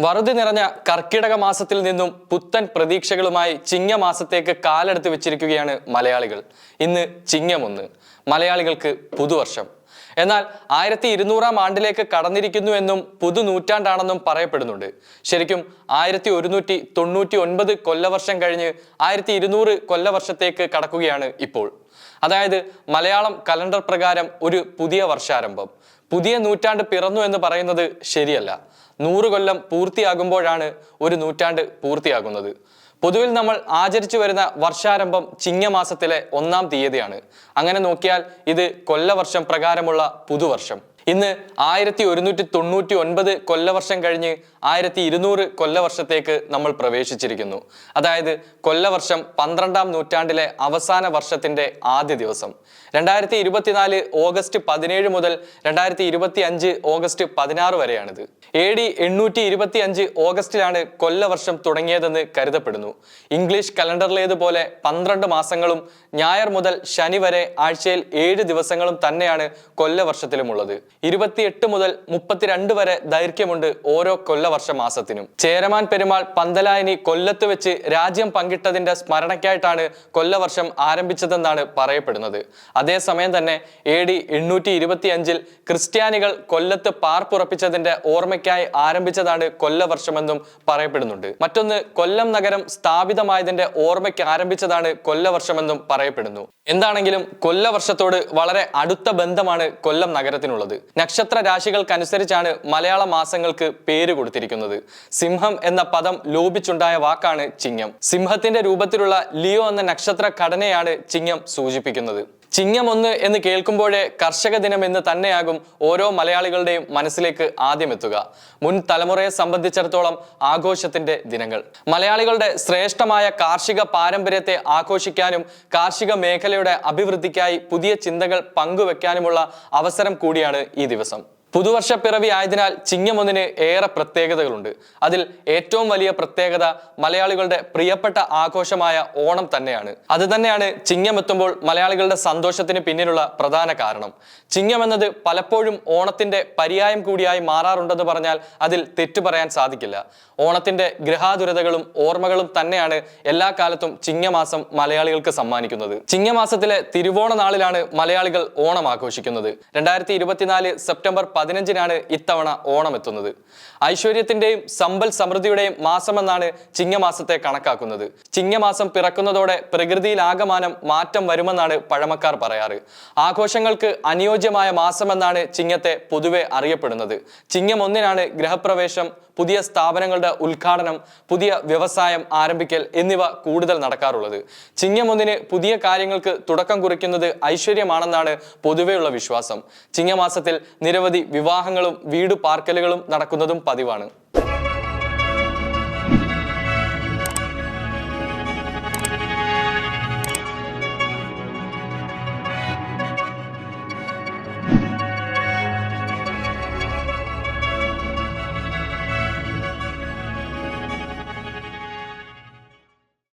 വറുതി നിറഞ്ഞ കർക്കിടക മാസത്തിൽ നിന്നും പുത്തൻ പ്രതീക്ഷകളുമായി ചിങ്ങമാസത്തേക്ക് കാലെടുത്ത് വെച്ചിരിക്കുകയാണ് മലയാളികൾ. ഇന്ന് ചിങ്ങമൊന്ന്. മലയാളികൾക്ക് പുതുവർഷം. എന്നാൽ ആയിരത്തി ഇരുന്നൂറാം ആണ്ടിലേക്ക് കടന്നിരിക്കുന്നു എന്നും പുതു നൂറ്റാണ്ടാണെന്നും പറയപ്പെടുന്നുണ്ട്. ശരിക്കും ആയിരത്തി ഒരുന്നൂറ്റി തൊണ്ണൂറ്റി ഒൻപത് കൊല്ലവർഷം കഴിഞ്ഞ് ആയിരത്തി ഇരുന്നൂറ് കൊല്ലവർഷത്തേക്ക് കടക്കുകയാണ് ഇപ്പോൾ. അതായത് മലയാളം കലണ്ടർ പ്രകാരം ഒരു പുതിയ വർഷാരംഭം. പുതിയ നൂറ്റാണ്ട് പിറന്നു എന്ന് പറയുന്നത് ശരിയല്ല. നൂറ് കൊല്ലം പൂർത്തിയാകുമ്പോഴാണ് ഒരു നൂറ്റാണ്ട് പൂർത്തിയാകുന്നത്. പൊതുവിൽ നമ്മൾ ആചരിച്ചു വരുന്ന വർഷാരംഭം ചിങ്ങമാസത്തിലെ ഒന്നാം തീയതിയാണ്. അങ്ങനെ നോക്കിയാൽ ഇത് കൊല്ലവർഷം പ്രകാരമുള്ള പുതുവർഷം. ഇന്ന് ആയിരത്തി ഒരുന്നൂറ്റി തൊണ്ണൂറ്റി ഒൻപത് കൊല്ലവർഷം കഴിഞ്ഞ് ആയിരത്തി ഇരുന്നൂറ് കൊല്ലവർഷത്തേക്ക് നമ്മൾ പ്രവേശിച്ചിരിക്കുന്നു. അതായത് കൊല്ലവർഷം പന്ത്രണ്ടാം നൂറ്റാണ്ടിലെ അവസാന വർഷത്തിന്റെ ആദ്യ ദിവസം. രണ്ടായിരത്തി ഇരുപത്തിനാല് ഓഗസ്റ്റ് പതിനേഴ് മുതൽ രണ്ടായിരത്തി ഇരുപത്തി അഞ്ച് ഓഗസ്റ്റ് പതിനാറ് വരെയാണിത്. എ ഡി എണ്ണൂറ്റി ഇരുപത്തി അഞ്ച് ഓഗസ്റ്റിലാണ് കൊല്ലവർഷം തുടങ്ങിയതെന്ന് കരുതപ്പെടുന്നു. ഇംഗ്ലീഷ് കലണ്ടറിലേതുപോലെ പന്ത്രണ്ട് മാസങ്ങളും ഞായർ മുതൽ ശനി വരെ ആഴ്ചയിൽ ഏഴ് ദിവസങ്ങളും തന്നെയാണ് കൊല്ലവർഷത്തിലുമുള്ളത്. ഇരുപത്തിയെട്ട് മുതൽ മുപ്പത്തിരണ്ട് വരെ ദൈർഘ്യമുണ്ട് ഓരോ കൊല്ലവർഷ മാസത്തിനും. ചേരമാൻ പെരുമാൾ പന്തലായനി കൊല്ലത്ത് വെച്ച് രാജ്യം പങ്കിട്ടതിന്റെ സ്മരണയ്ക്കായിട്ടാണ് കൊല്ലവർഷം ആരംഭിച്ചതെന്നാണ് പറയപ്പെടുന്നത്. അതേസമയം തന്നെ എ ഡി എണ്ണൂറ്റി ഇരുപത്തി അഞ്ചിൽ ക്രിസ്ത്യാനികൾ കൊല്ലത്ത് പാർപ്പുറപ്പിച്ചതിന്റെ ഓർമ്മയ്ക്കായി ആരംഭിച്ചതാണ് കൊല്ലവർഷമെന്നും പറയപ്പെടുന്നുണ്ട്. മറ്റൊന്ന് കൊല്ലം നഗരം സ്ഥാപിതമായതിന്റെ ഓർമ്മയ്ക്ക് ആരംഭിച്ചതാണ് കൊല്ലവർഷമെന്നും പറയപ്പെടുന്നു. എന്താണെങ്കിലും കൊല്ലവർഷത്തോട് വളരെ അടുത്ത ബന്ധമാണ് കൊല്ലം നഗരത്തിനുള്ളത്. നക്ഷത്ര രാശികൾക്കനുസരിച്ചാണ് മലയാള മാസങ്ങൾക്ക് പേര് കൊടുത്തിരിക്കുന്നത്. സിംഹം എന്ന പദം ലോപിച്ചുണ്ടായ വാക്കാണ് ചിങ്ങം. സിംഹത്തിന്റെ രൂപത്തിലുള്ള ലിയോ എന്ന നക്ഷത്ര ഘടനയാണ് ചിങ്ങം സൂചിപ്പിക്കുന്നത്. ചിങ്ങം ഒന്ന് എന്ന് കേൾക്കുമ്പോഴേ കർഷക ദിനം എന്ന് തന്നെയാകും ഓരോ മലയാളികളുടെയും മനസ്സിലേക്ക് ആദ്യം എത്തുക. മുൻ തലമുറയെ സംബന്ധിച്ചിടത്തോളം ആഘോഷത്തിന്റെ ദിനങ്ങൾ. മലയാളികളുടെ ശ്രേഷ്ഠമായ കാർഷിക പാരമ്പര്യത്തെ ആഘോഷിക്കാനും കാർഷിക മേഖലയുടെ അഭിവൃദ്ധിക്കായി പുതിയ ചിന്തകൾ പങ്കുവെക്കാനുമുള്ള അവസരം കൂടിയാണ് ഈ ദിവസം. പുതുവർഷ പിറവി ആയതിനാൽ ചിങ്ങമൊന്നിന് ഏറെ പ്രത്യേകതകളുണ്ട്. അതിൽ ഏറ്റവും വലിയ പ്രത്യേകത മലയാളികളുടെ പ്രിയപ്പെട്ട ആഘോഷമായ ഓണം തന്നെയാണ്. അത് തന്നെയാണ് ചിങ്ങം എത്തുമ്പോൾ മലയാളികളുടെ സന്തോഷത്തിന് പിന്നിലുള്ള പ്രധാന കാരണം. ചിങ്ങം എന്നത് പലപ്പോഴും ഓണത്തിന്റെ പര്യായം കൂടിയായി മാറാറുണ്ടെന്ന് പറഞ്ഞാൽ അതിൽ തെറ്റു പറയാൻ സാധിക്കില്ല. ഓണത്തിന്റെ ഗ്രഹാതുരതകളും ഓർമ്മകളും തന്നെയാണ് എല്ലാ കാലത്തും ചിങ്ങമാസം മലയാളികൾക്ക് സമ്മാനിക്കുന്നത്. ചിങ്ങമാസത്തിലെ തിരുവോണ നാളിലാണ് മലയാളികൾ ഓണം ആഘോഷിക്കുന്നത്. രണ്ടായിരത്തി സെപ്റ്റംബർ പതിനഞ്ചിനാണ് ഇത്തവണ ഓണം എത്തുന്നത് ഐശ്വര്യത്തിന്റെയും സമ്പൽ സമൃദ്ധിയുടെയും മാസമെന്നാണ് ചിങ്ങമാസത്തെ കണക്കാക്കുന്നത്. ചിങ്ങമാസം പിറക്കുന്നതോടെ പ്രകൃതിയിൽ ആകമാനം മാറ്റം വരുമെന്നാണ് പഴമക്കാർ പറയാറ്. ആഘോഷങ്ങൾക്ക് അനുയോജ്യമായ മാസമെന്നാണ് ചിങ്ങത്തെ പൊതുവെ അറിയപ്പെടുന്നത്. ചിങ്ങം ഒന്നിനാണ് ഗ്രഹപ്രവേശം പുതിയ സ്ഥാപനങ്ങളുടെ ഉദ്ഘാടനം പുതിയ വ്യവസായം ആരംഭിക്കൽ എന്നിവ കൂടുതൽ നടക്കാറുള്ളത്. ചിങ്ങം ഒന്നിന് പുതിയ കാര്യങ്ങൾക്ക് തുടക്കം കുറിക്കുന്നത് ഐശ്വര്യമാണെന്നാണ് പൊതുവെയുള്ള വിശ്വാസം. ചിങ്ങമാസത്തിൽ നിരവധി വിവാഹങ്ങളും വീട് പാർക്കലുകളും നടക്കുന്നതും പതിവാണ്.